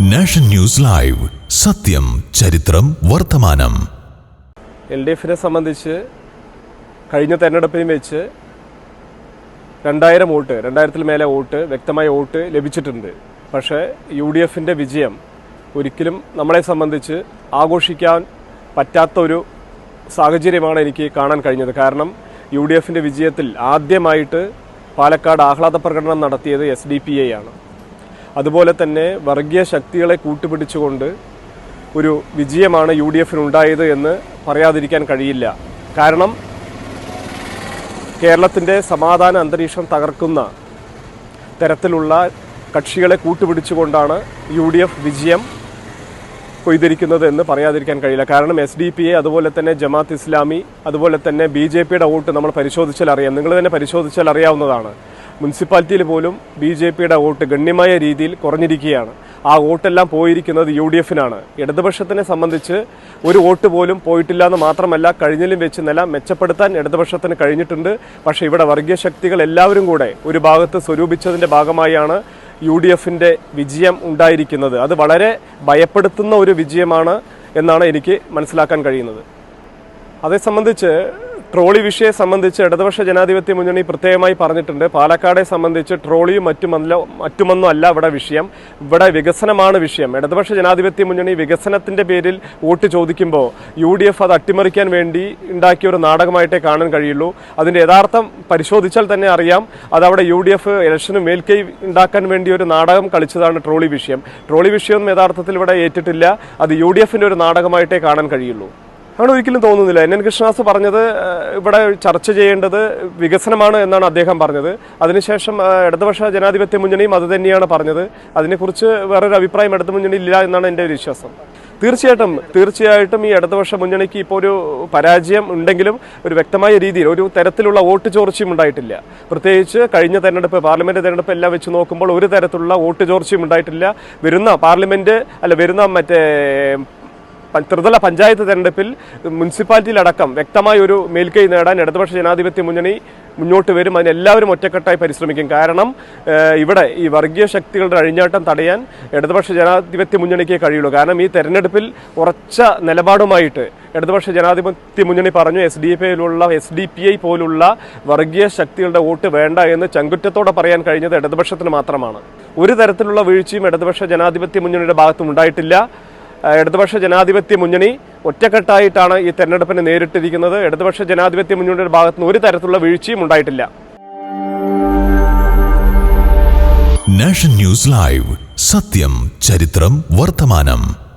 Nation news live. സത്യം ചരിത്രം വർത്തമാനം. എൽ ഡി എഫിനെ സംബന്ധിച്ച് കഴിഞ്ഞ തെരഞ്ഞെടുപ്പിനും വെച്ച് രണ്ടായിരം വോട്ട് രണ്ടായിരത്തിൽ മേലെ വോട്ട് വ്യക്തമായ വോട്ട് ലഭിച്ചിട്ടുണ്ട്. പക്ഷേ യു ഡി എഫിന്റെ വിജയം ഒരിക്കലും നമ്മളെ സംബന്ധിച്ച് ആഘോഷിക്കാൻ പറ്റാത്ത ഒരു സാഹചര്യമാണ് എനിക്ക് കാണാൻ കഴിഞ്ഞത്. കാരണം യു ഡി എഫിന്റെ വിജയത്തിൽ ആദ്യമായിട്ട് പാലക്കാട് ആഹ്ലാദ പ്രകടനം നടത്തിയത് എസ് ഡി പി ഐ ആണ്. അതുപോലെ തന്നെ വർഗീയ ശക്തികളെ കൂട്ടുപിടിച്ചുകൊണ്ട് ഒരു വിജയമാണ് യു ഡി എഫിനുണ്ടായത് എന്ന് പറയാതിരിക്കാൻ കഴിയില്ല. കാരണം കേരളത്തിന്റെ സമാധാന അന്തരീക്ഷം തകർക്കുന്ന തരത്തിലുള്ള കക്ഷികളെ കൂട്ടുപിടിച്ചുകൊണ്ടാണ് യു ഡി എഫ് വിജയം കൊയ്തിരിക്കുന്നത് എന്ന് പറയാതിരിക്കാൻ കഴിയില്ല. കാരണം എസ് ഡി പി എ അതുപോലെ തന്നെ ജമാത്ത് ഇസ്ലാമി അതുപോലെ തന്നെ ബി ജെ പിയുടെ വോട്ട് നമ്മൾ പരിശോധിച്ചാൽ അറിയാം. നിങ്ങൾ തന്നെ പരിശോധിച്ചാൽ അറിയാവുന്നതാണ്. മുനിസിപ്പാലിറ്റിയിൽ പോലും ബി ജെ പിയുടെ വോട്ട് ഗണ്യമായ രീതിയിൽ കുറഞ്ഞിരിക്കുകയാണ്. ആ വോട്ടെല്ലാം പോയിരിക്കുന്നത് യു ഡി എഫിനാണ്. ഇടതുപക്ഷത്തിനെ സംബന്ധിച്ച് ഒരു വോട്ട് പോലും പോയിട്ടില്ല എന്ന് മാത്രമല്ല കഴിഞ്ഞിലും വെച്ച് നില മെച്ചപ്പെടുത്താൻ ഇടതുപക്ഷത്തിന് കഴിഞ്ഞിട്ടുണ്ട്. പക്ഷേ ഇവിടെ വർഗീയ ശക്തികൾ എല്ലാവരും കൂടെ ഒരു ഭാഗത്ത് സ്വരൂപിച്ചതിന്റെ ഭാഗമായാണ് യു ഡി എഫിന്റെ വിജയം ഉണ്ടായിരിക്കുന്നത്. അത് വളരെ ഭയപ്പെടുത്തുന്ന ഒരു വിജയമാണ് എന്നാണ് എനിക്ക് മനസ്സിലാക്കാൻ കഴിയുന്നത്. അതേ സംബന്ധിച്ച് ട്രോളി വിഷയെ സംബന്ധിച്ച് ഇടതുപക്ഷ ജനാധിപത്യ മുന്നണി പ്രത്യേകമായി പറഞ്ഞിട്ടുണ്ട്. പാലക്കാടെ സംബന്ധിച്ച് ട്രോളിയും മറ്റുമല്ല മറ്റുമൊന്നും അല്ല ഇവിടെ വിഷയം. ഇവിടെ വികസനമാണ് വിഷയം. ഇടതുപക്ഷ ജനാധിപത്യ മുന്നണി വികസനത്തിന്റെ പേരിൽ വോട്ട് ചോദിക്കുമ്പോൾ യു ഡി എഫ് അത് അട്ടിമറിക്കാൻ വേണ്ടി ഉണ്ടാക്കിയ ഒരു നാടകമായിട്ടേ കാണാൻ കഴിയുള്ളൂ. അതിന്റെ യഥാർത്ഥം പരിശോധിച്ചാൽ തന്നെ അറിയാം. അതവിടെ യു ഡി എഫ് ഇലക്ഷന് മേൽക്കൈ ഉണ്ടാക്കാൻ വേണ്ടി ഒരു നാടകം കളിച്ചതാണ് ട്രോളി വിഷയം. ട്രോളി വിഷയമൊന്നും യഥാർത്ഥത്തിൽ ഇവിടെ ഏറ്റിട്ടില്ല. അത് യു ഡി എഫിന്റെ ഒരു നാടകമായിട്ടേ കാണാൻ കഴിയുള്ളൂ. അങ്ങനെ ഒരിക്കലും തോന്നുന്നില്ല. എൻ എൻ കൃഷ്ണദാസ് പറഞ്ഞത് ഇവിടെ ചർച്ച ചെയ്യേണ്ടത് വികസനമാണ് എന്നാണ് അദ്ദേഹം പറഞ്ഞത്. അതിനുശേഷം ഇടതുപക്ഷ ജനാധിപത്യ മുന്നണിയും അത് തന്നെയാണ് പറഞ്ഞത്. അതിനെക്കുറിച്ച് വേറൊരു അഭിപ്രായം ഇടതു മുന്നണി ഇല്ല എന്നാണ് എന്റെ ഒരു വിശ്വാസം. തീർച്ചയായിട്ടും തീർച്ചയായിട്ടും ഈ ഇടതുപക്ഷ മുന്നണിക്ക് ഇപ്പോൾ ഒരു പരാജയം ഉണ്ടെങ്കിലും ഒരു വ്യക്തമായ രീതിയിൽ ഒരു തരത്തിലുള്ള വോട്ട് ചോർച്ചയും ഉണ്ടായിട്ടില്ല. പ്രത്യേകിച്ച് കഴിഞ്ഞ തെരഞ്ഞെടുപ്പ് പാർലമെന്റ് തെരഞ്ഞെടുപ്പ് എല്ലാം വെച്ച് നോക്കുമ്പോൾ ഒരു തരത്തിലുള്ള വോട്ട് ചോർച്ചയും ഉണ്ടായിട്ടില്ല. വരുന്ന പാർലമെന്റ് അല്ല വരുന്ന മറ്റേ ത്രിതല പഞ്ചായത്ത് തെരഞ്ഞെടുപ്പിൽ മുനിസിപ്പാലിറ്റിയിലടക്കം വ്യക്തമായ ഒരു മേൽക്കൈ നേടാൻ ഇടതുപക്ഷ ജനാധിപത്യ മുന്നണി മുന്നോട്ട് വരും. അതിന് എല്ലാവരും ഒറ്റക്കെട്ടായി പരിശ്രമിക്കും. കാരണം ഇവിടെ ഈ വർഗീയ ശക്തികളുടെ അഴിഞ്ഞാട്ടം തടയാൻ ഇടതുപക്ഷ ജനാധിപത്യ മുന്നണിക്ക് കഴിയുള്ളൂ. കാരണം ഈ തെരഞ്ഞെടുപ്പിൽ ഉറച്ച നിലപാടുമായിട്ട് ഇടതുപക്ഷ ജനാധിപത്യ മുന്നണി പറഞ്ഞു എസ് ഡി പിയിലുള്ള എസ് ഡി പി ഐ പോലുള്ള വർഗീയ ശക്തികളുടെ വോട്ട് വേണ്ട എന്ന് ചങ്കുറ്റത്തോടെ പറയാൻ കഴിഞ്ഞത് ഇടതുപക്ഷത്തിന് മാത്രമാണ്. ഒരു തരത്തിലുള്ള വീഴ്ചയും ഇടതുപക്ഷ ജനാധിപത്യ മുന്നണിയുടെ ഭാഗത്തും ഉണ്ടായിട്ടില്ല. ഇടതുപക്ഷ ജനാധിപത്യ മുന്നണി ഒറ്റക്കെട്ടായിട്ടാണ് ഈ തെരഞ്ഞെടുപ്പിനെ നേരിട്ടിരിക്കുന്നത്. ഇടതുപക്ഷ ജനാധിപത്യ മുന്നണിയുടെ ഭാഗത്തുനിന്ന് ഒരു തരത്തിലുള്ള വീഴ്ചയും ഉണ്ടായിട്ടില്ല. നാഷൻ ന്യൂസ് ലൈവ് സത്യം ചരിത്രം വർത്തമാനം